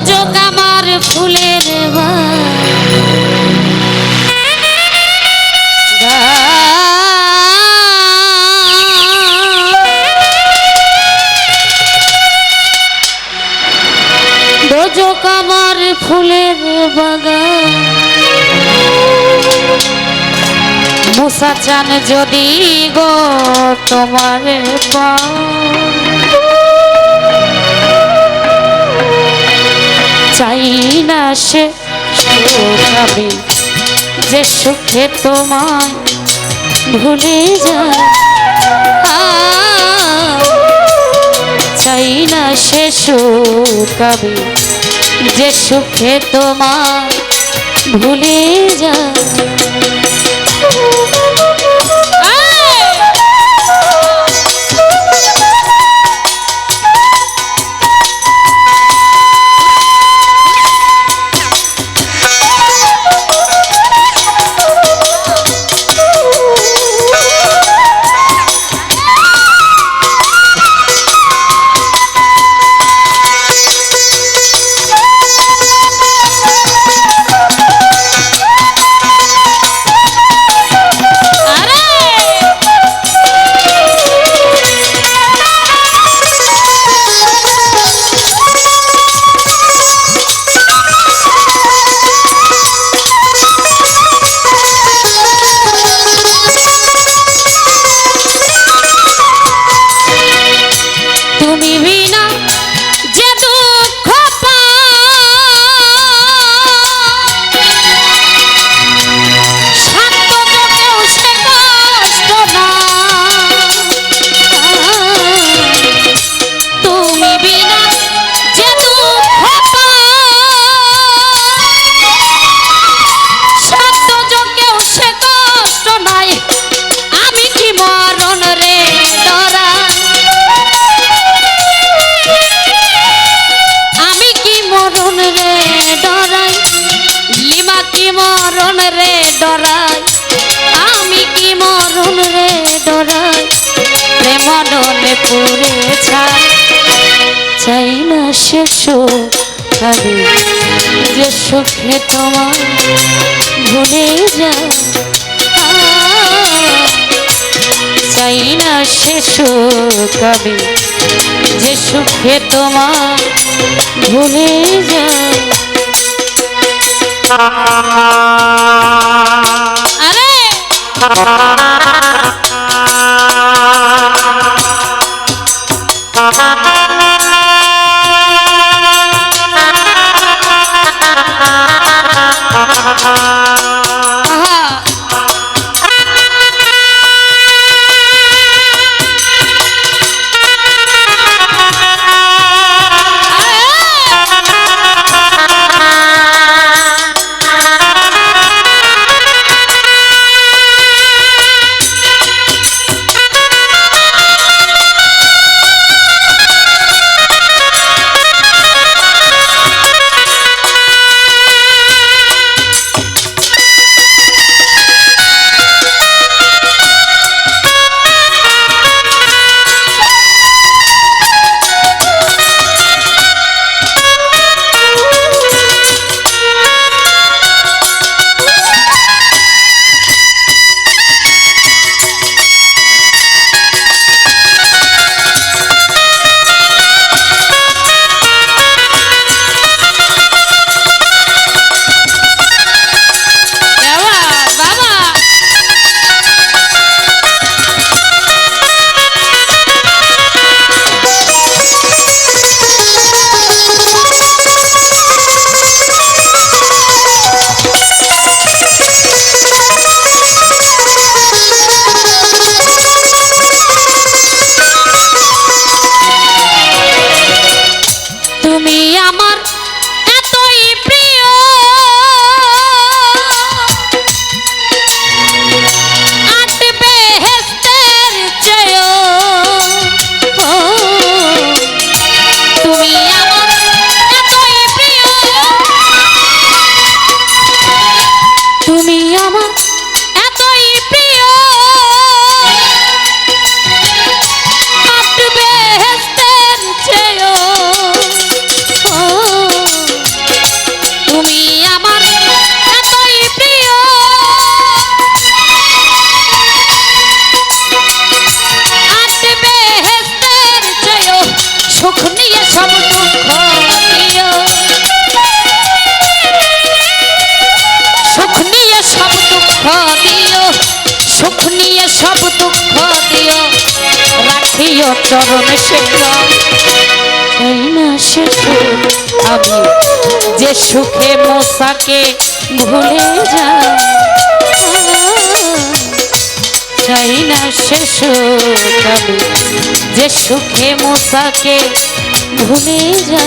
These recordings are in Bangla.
দোজক আমার ফুলের দোজক আমার ফুলের বাগান। মুসা চান যদি গো তোমার পা। চাই না সে সুখাবে যে সুখে তোমায় ভুলে যায় চাই না সে সুখাবে যে সুখে তোমায় ভুলে যায় ডলে পুরে ছাই। চাই না সে সুখাবে যে সুখে তোমার ভুলে যায়। চাই না সে সুখাবে যে সুখে তোমার ভুলে যায়। তুমি আমার দিও, সুখ নিয়ে সব দুঃখ দিও। রাখিও চরণ শেখা এই না আমি যে সুখে মশাকে ভুলে যা চাই না সে সুখ আমি যে সুখে মশাকে ভুলে যা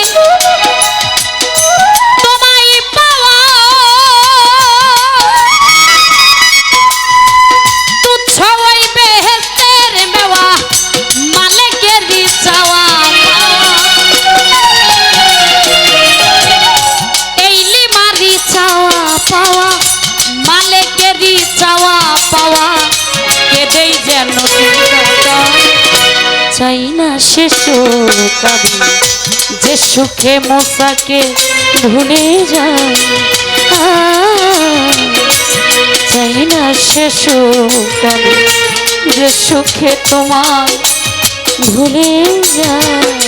সে সুখ যে সুখে মশাকে ভুলে যায় চাই না সে আমি, যে সুখে তোমার ভুলে যায়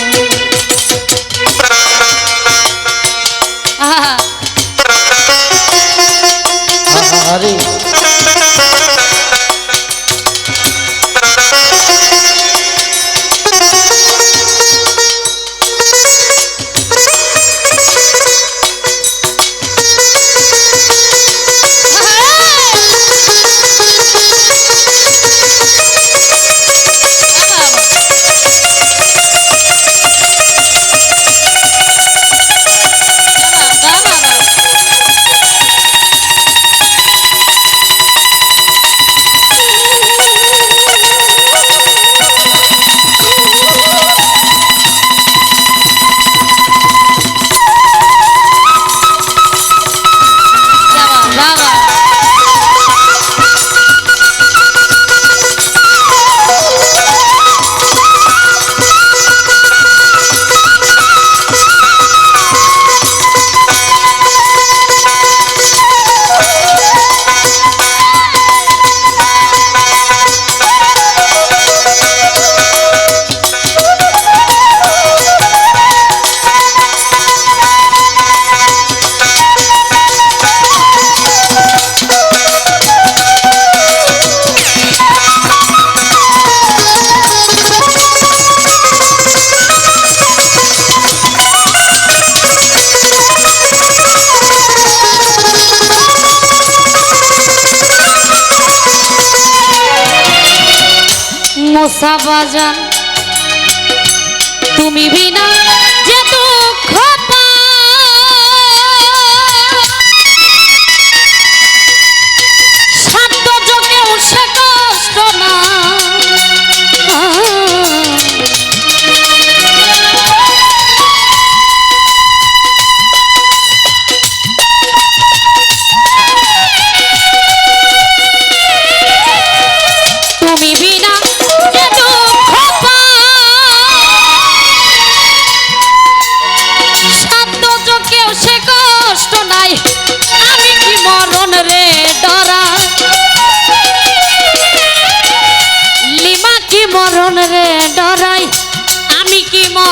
মশা বাজান তুমি বিনা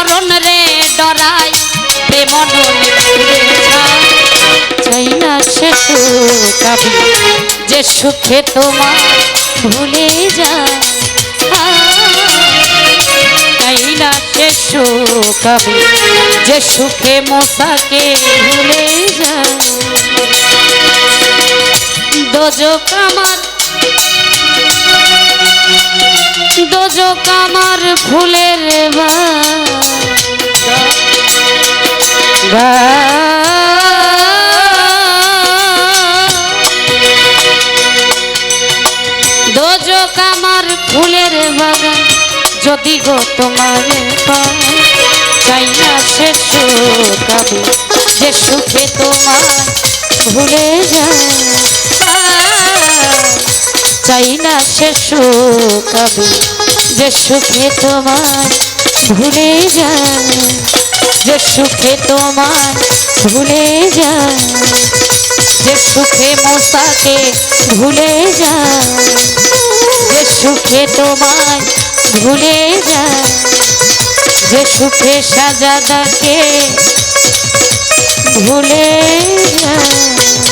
চরণ রে ডরাই প্রেম চাইয়া সে কাবি যে সুখে তোমার ভুলে যায়। চাইলা সে কাবি যে সুখে মশাকে ভুলে যায়। দোজো কামার দোজক আমার ফুলের দোজক আমার ফুলের বাগান যদি গো তোমার চাই না সে সুখাবে যে সুখে তোমার ভুলে যায়। চাই না সে সুখাবে যে সুখে তোমার ভুলে যায় যে সুখে তোমার ভুলে যায় যে সুখে মশাকে ভুলে যায় যে সুখে তোমায় ভুলে যায় যে সুখে সাজাদাকে ভুলে যায়